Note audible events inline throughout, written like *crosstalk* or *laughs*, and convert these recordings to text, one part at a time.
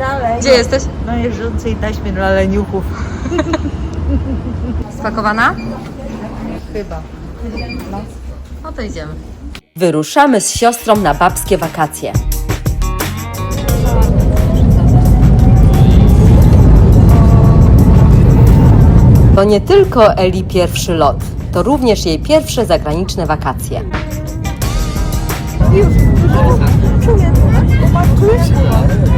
dalej. Gdzie jesteś? Na jeżdżącej taśmie dla leniuchów. *laughs* Spakowana? Chyba. No to idziemy. Wyruszamy z siostrą na babskie wakacje. To nie tylko Eli pierwszy lot, to również jej pierwsze zagraniczne wakacje. Już, czuję to.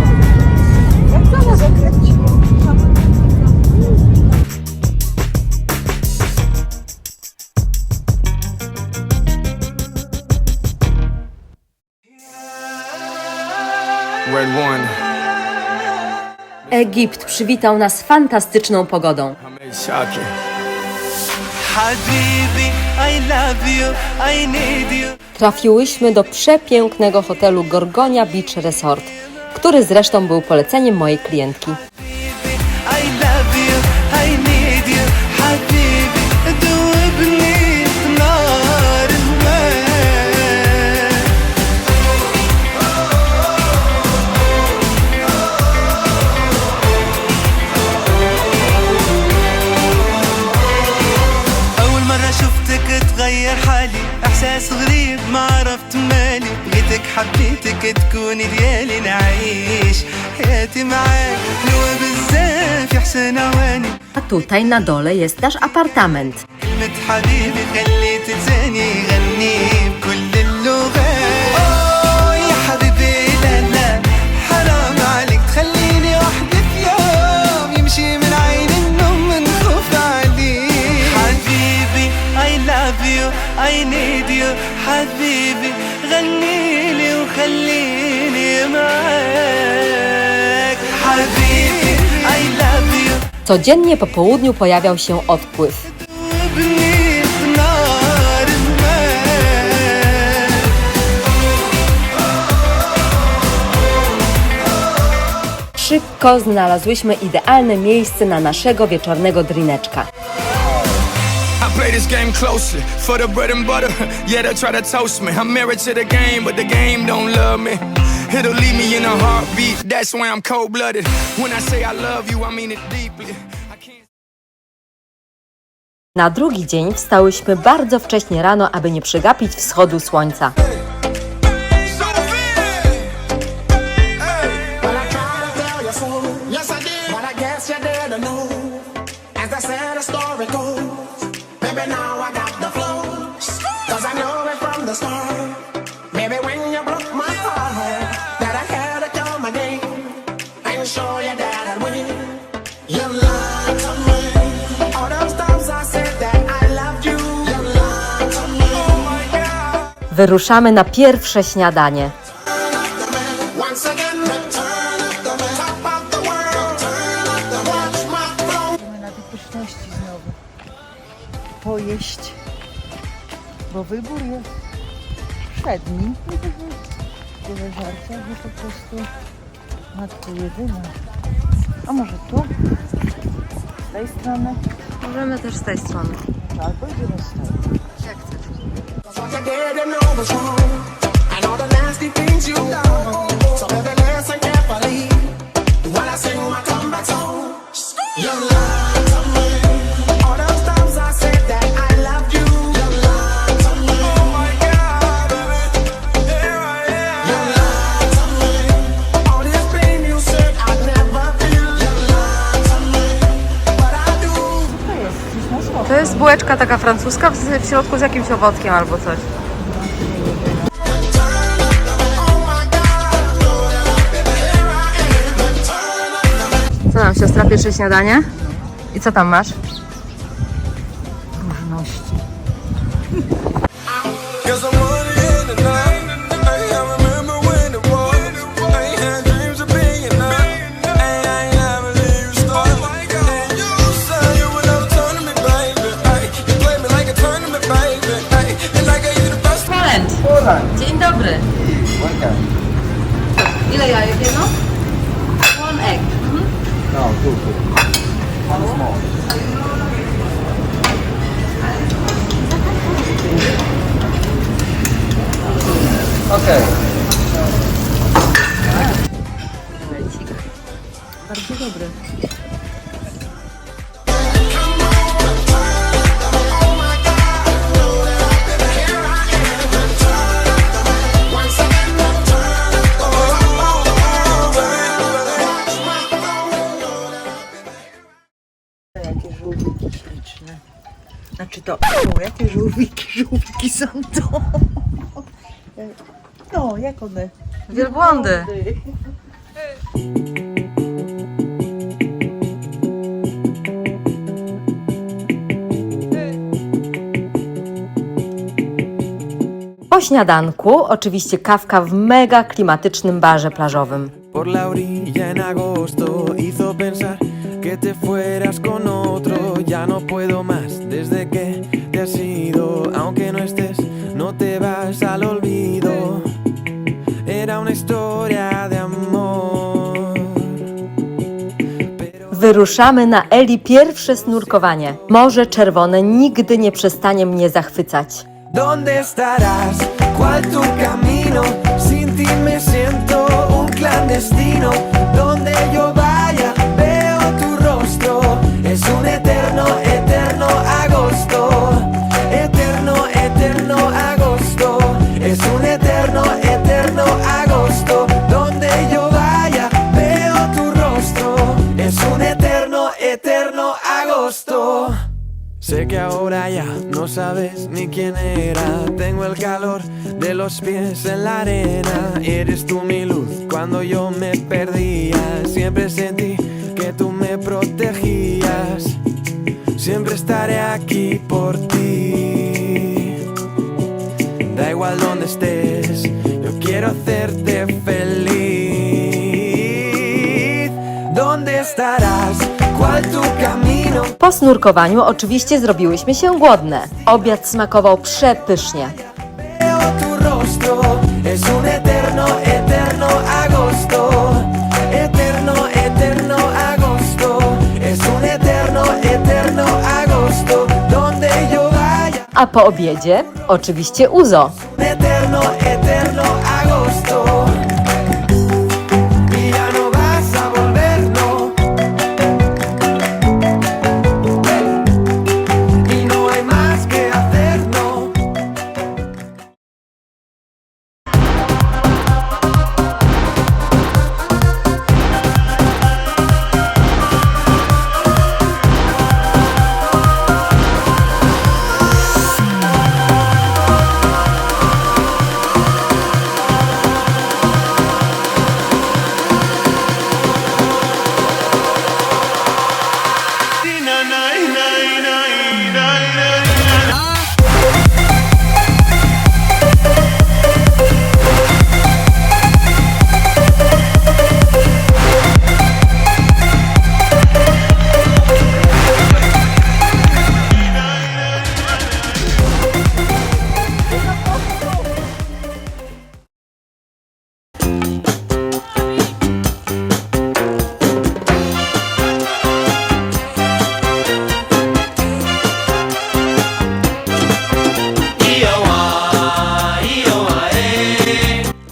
Egipt przywitał nas fantastyczną pogodą. Trafiłyśmy do przepięknego hotelu Gorgonia Beach Resort, który zresztą był poleceniem mojej klientki. تغير حالي إحساس غريب ما عرفت مالي. بغيتك حبيتك تكوني ديالي نعيش حياتي معاك. حلوة بزاف يا حسن عواني A tutaj na dole jest nasz apartament. كلمة حبيبي خليت لساني يغني بكل Codziennie po południu pojawiał się odpływ. Szybko znalazłyśmy idealne miejsce na naszego wieczornego drineczka. I play this game closely for the bread and butter. Yeah, they try to toast me. I'm married to the game, but the game don't love me. It'll leave me in a heartbeat. That's why I'm cold blooded. When I say I love you, I mean it deeply. Na drugi dzień wstałyśmy bardzo wcześnie rano, aby nie przegapić wschodu słońca. The watch my throne. Chcemy na te pyszności znowu pojeść, bo wybór jest przedni. Tyle żarcia, że po prostu matko jedyna. A może tu? Z tej strony? Możemy też z tej strony. Albo idziemy z tej. Jak chcesz. What you jest bułeczka taka francuska w, środku z jakimś owockiem albo coś. Co nam siostra pierwsze śniadanie? I co tam masz? bardzo dobry. Jakie żółwiki śliczne. Znaczy to, o, jakie żółwiki, żółwiki są to. No, jak one? Wielbłądy. Wielbłądy. Śniadanku oczywiście kawka w mega klimatycznym barze plażowym. Por la orilla en agosto hizo pensar que te fueras con otro. Ya no puedo más desde que te has ido. Aunque no estés, no te vas al olvido. Era una historia de amor. Wyruszamy na Eli pierwsze snurkowanie. Morze Czerwone nigdy nie przestanie mnie zachwycać. ¿Dónde estarás? ¿Cuál tu camino? Sin ti me siento un clandestino. Donde yo Sé que ahora ya no sabes ni quién era. Tengo el calor de los pies en la arena. Eres tú mi luz cuando yo me perdía. Siempre sentí que tú me protegías. Siempre estaré aquí por Po snurkowaniu oczywiście zrobiłyśmy się głodne. Obiad smakował przepysznie. A po obiedzie oczywiście Uzo. Eterno, eterno,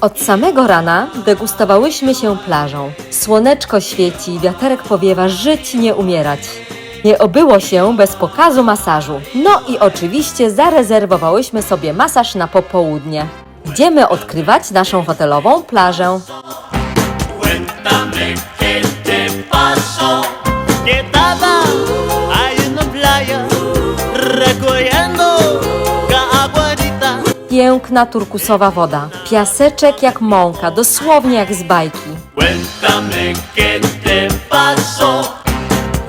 Od samego rana degustowałyśmy się plażą. Słoneczko świeci, wiaterek powiewa, żyć nie umierać. Nie obyło się bez pokazu masażu. No i oczywiście zarezerwowałyśmy sobie masaż na popołudnie. Idziemy odkrywać naszą hotelową plażę. Piękna turkusowa woda, piaseczek jak mąka, dosłownie jak z bajki. Cuéntame qué te pasó.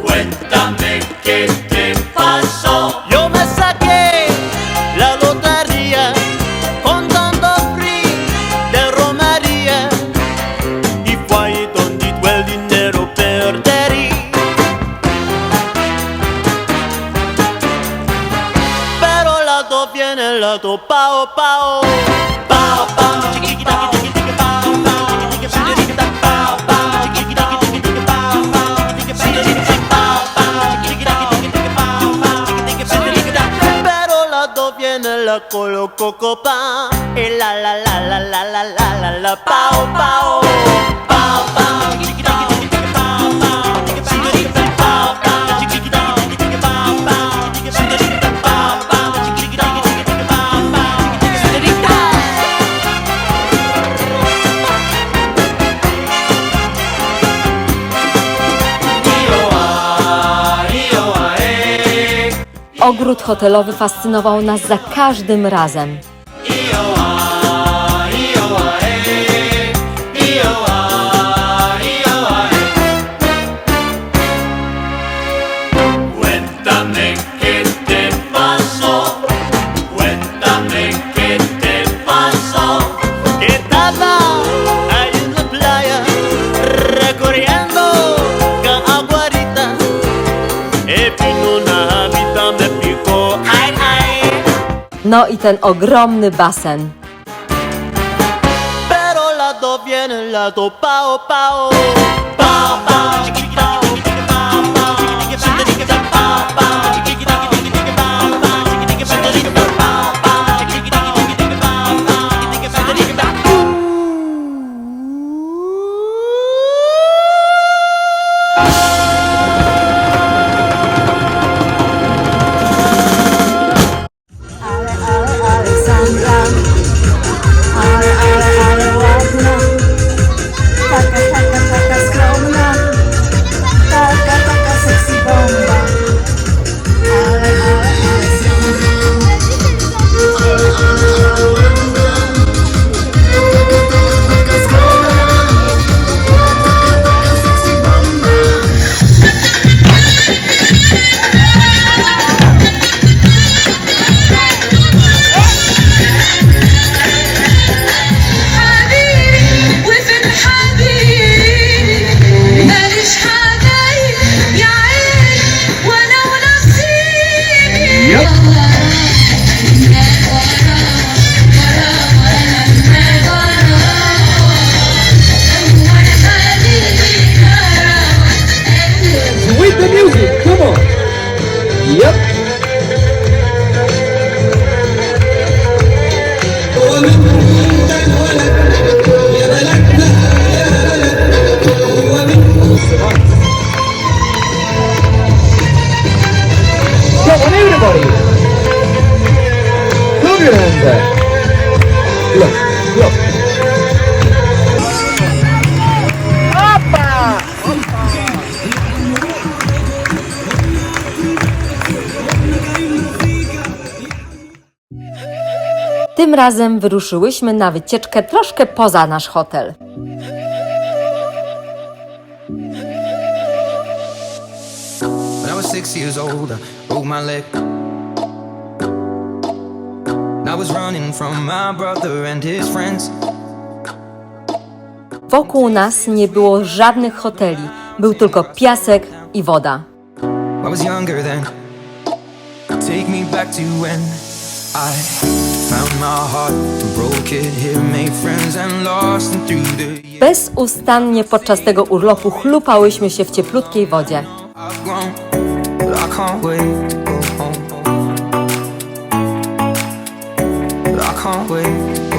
Cuéntame qué te dos pao pao. Pao pao chiquita la coloco copa. Y la la la la la la la la pao pao ogród hotelowy fascynował nas za każdym razem. No i ten ogromny basen. Razem wyruszyłyśmy na wycieczkę troszkę poza nasz hotel. When I was six years old, I broke my leg. I was running from my brother and his friends. Wokół nas nie było żadnych hoteli, był tylko piasek i woda. I was younger then. Take me back to when I Bezustannie podczas tego urlopu chlupałyśmy się w cieplutkiej wodzie. I can't wait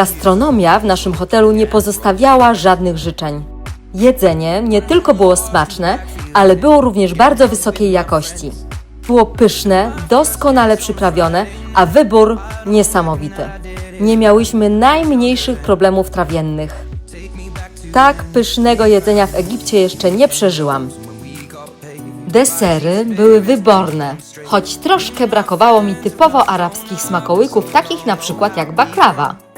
Gastronomia w naszym hotelu nie pozostawiała żadnych życzeń. Jedzenie nie tylko było smaczne, ale było również bardzo wysokiej jakości. Było pyszne, doskonale przyprawione, a wybór niesamowity. Nie miałyśmy najmniejszych problemów trawiennych. Tak pysznego jedzenia w Egipcie jeszcze nie przeżyłam. Desery były wyborne, choć troszkę brakowało mi typowo arabskich smakołyków, takich na przykład jak baklawa.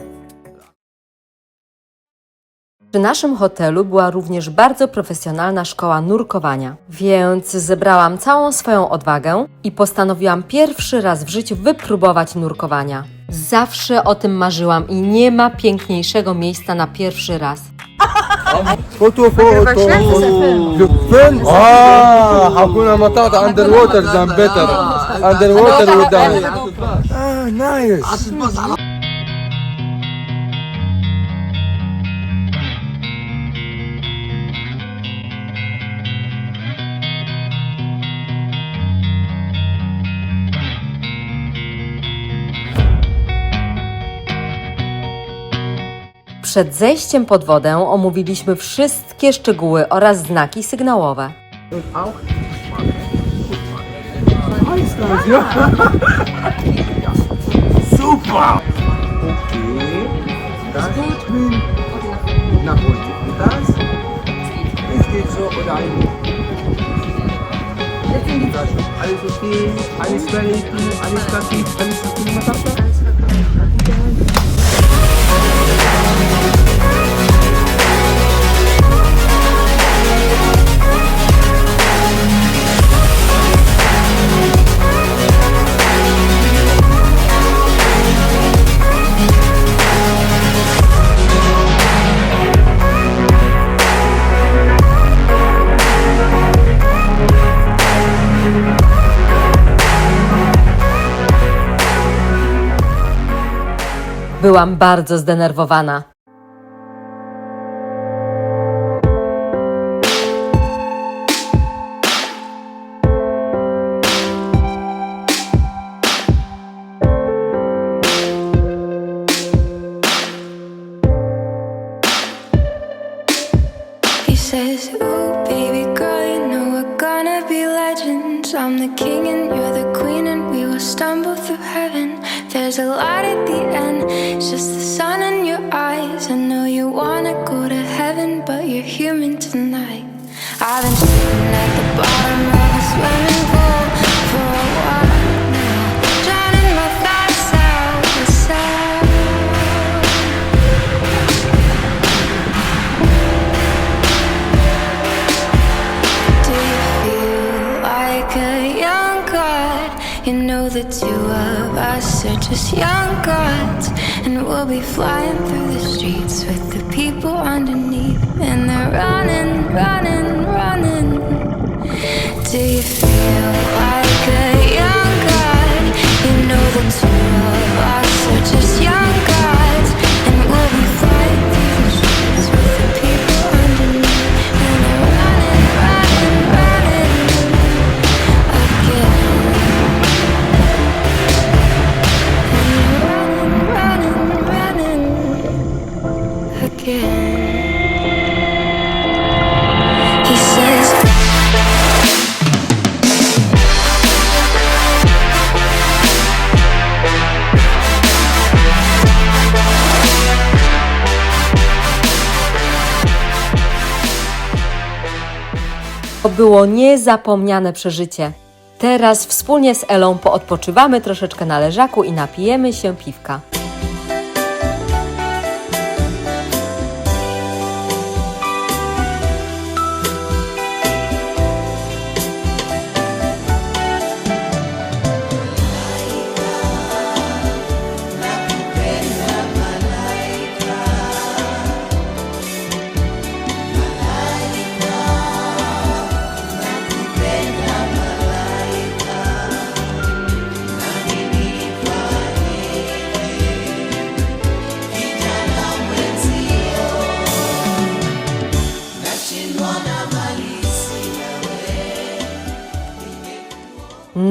Przy naszym hotelu była również bardzo profesjonalna szkoła nurkowania, więc zebrałam całą swoją odwagę i postanowiłam pierwszy raz w życiu wypróbować nurkowania. Zawsze o tym marzyłam i nie ma piękniejszego miejsca na pierwszy raz. Photo, photo. Ah, Hakuna Matata underwater than better. Underwater with that. Nice. Przed zejściem pod wodę omówiliśmy wszystkie szczegóły oraz znaki sygnałowe. Byłam bardzo zdenerwowana. Young gods, and we'll be flying through the streets with the people underneath, and they're running, running, running. Do you feel To było niezapomniane przeżycie. Teraz wspólnie z Elą poodpoczywamy troszeczkę na leżaku i napijemy się piwka.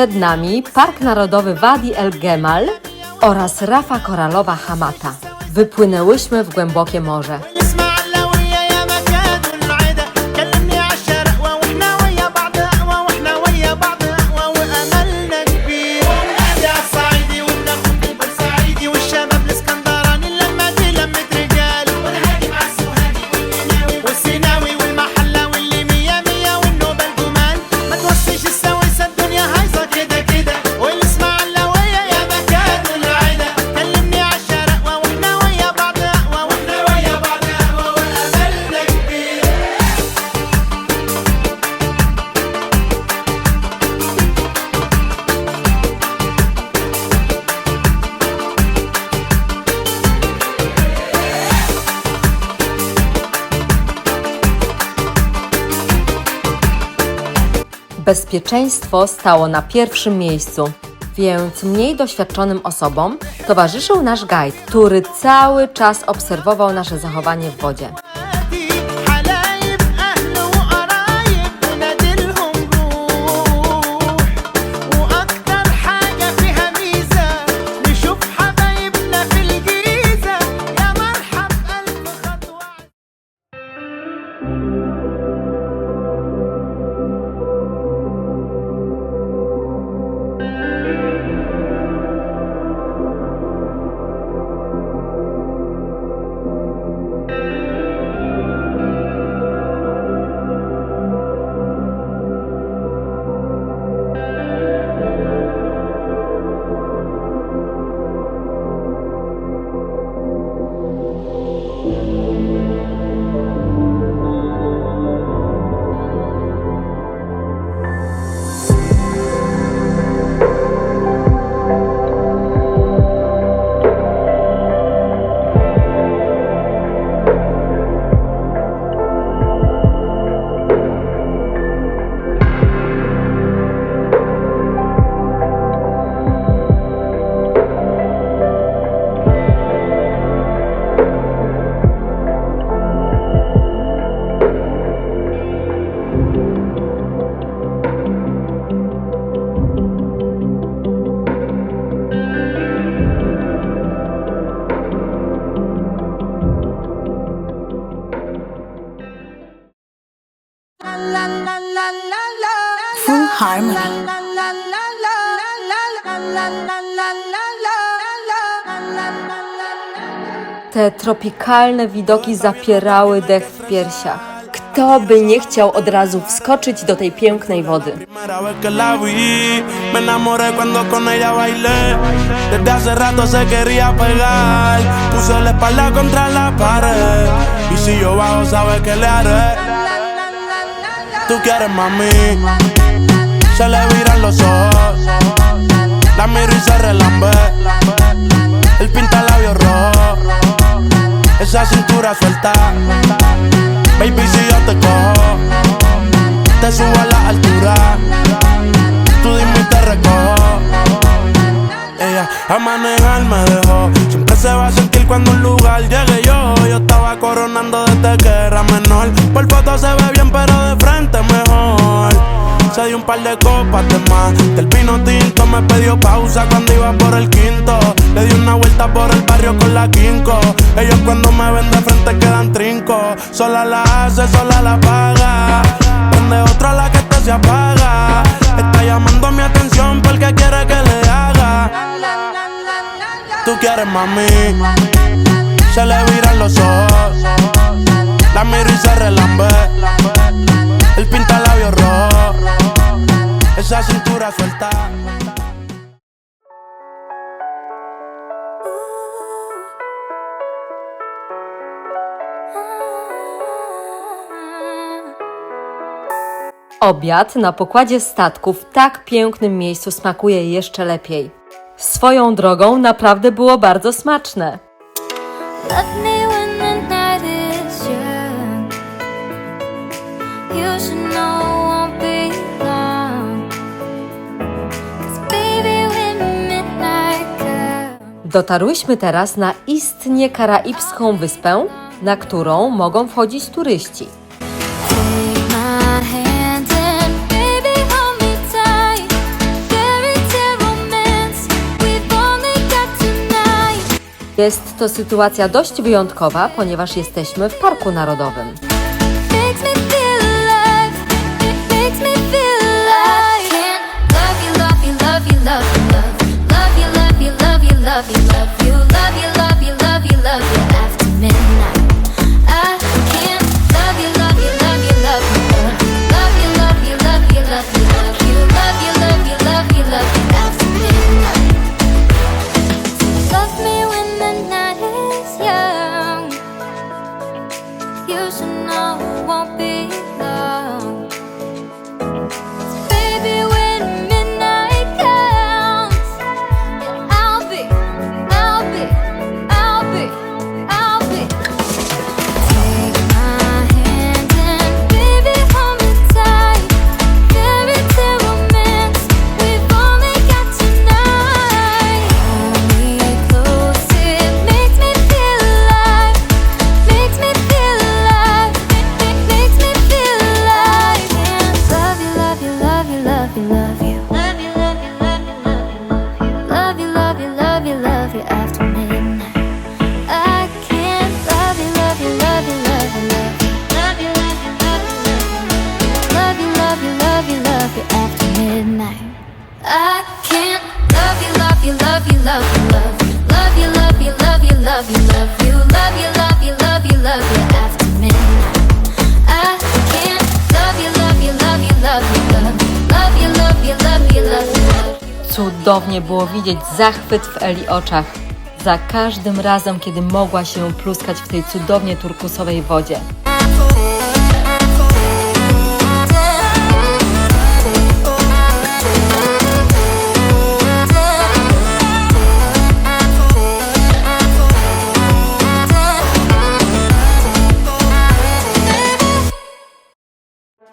Przed nami Park Narodowy Wadi El Gemal oraz Rafa Koralowa Hamata. Wypłynęłyśmy w głębokie morze. Bezpieczeństwo stało na pierwszym miejscu, więc mniej doświadczonym osobom towarzyszył nasz guide, który cały czas obserwował nasze zachowanie w wodzie. tropikalne widoki zapierały dech w piersiach. Kto by nie chciał od razu wskoczyć do tej pięknej wody? Se le la miro y se relambé, él pinta labios rojos. Esa cintura suelta. Baby, si yo te cojo, te subo a la altura. Tú dime y te recojo. Ella a manejar me dejó. Siempre se va a sentir cuando un lugar llegue yo. Yo estaba coronando desde que era menor. Por foto se ve bien, pero de frente mejor. Se dio un par de copas de más. Del vino tinto me pidió pausa cuando iba por el quinto. Le di una vuelta por el barrio con la quinco. Ellos cuando me ven de frente quedan trinco. Sola la hace, sola la paga. Donde otra la que esta se apaga. Está llamando mi atención porque quiere que le haga. Tú quieres mami. Se le viran los ojos. La miro y se relambe. El pinta labios rojo. Esa cintura suelta. Obiad na pokładzie statku w tak pięknym miejscu smakuje jeszcze lepiej. Swoją drogą naprawdę było bardzo smaczne. Dotarłyśmy teraz na istnie karaibską wyspę, na którą mogą wchodzić turyści. Jest to sytuacja dość wyjątkowa, ponieważ jesteśmy w Parku Narodowym. Cudownie było widzieć zachwyt w Eli oczach. Za każdym razem, kiedy mogła się pluskać w tej cudownie turkusowej wodzie.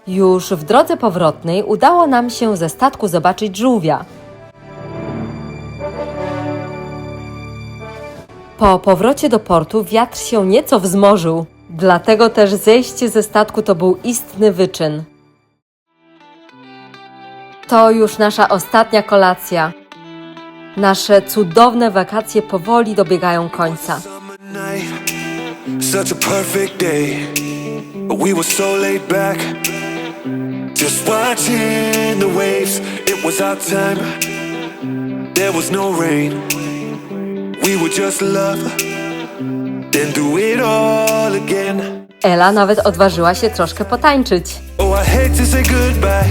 Już w drodze powrotnej udało nam się ze statku zobaczyć żółwia. Po powrocie do portu wiatr się nieco wzmożył, dlatego też zejście ze statku to był istny wyczyn. To już nasza ostatnia kolacja. Nasze cudowne wakacje powoli dobiegają końca. Such a perfect day. We were so just watching the waves. It was our there was no rain. We would just love, then do it all again. Ela nawet odważyła się troszkę potańczyć. Oh, I hate to say goodbye,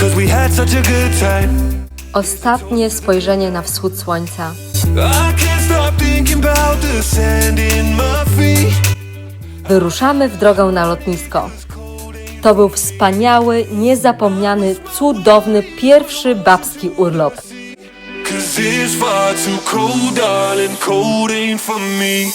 cause we had such a good time. Ostatnie spojrzenie na wschód słońca. I can't stop thinking about the sand in my feet. Wyruszamy w drogę na lotnisko. To był wspaniały, niezapomniany, cudowny pierwszy babski urlop. Cause it's far too cold, darling, cold ain't for me.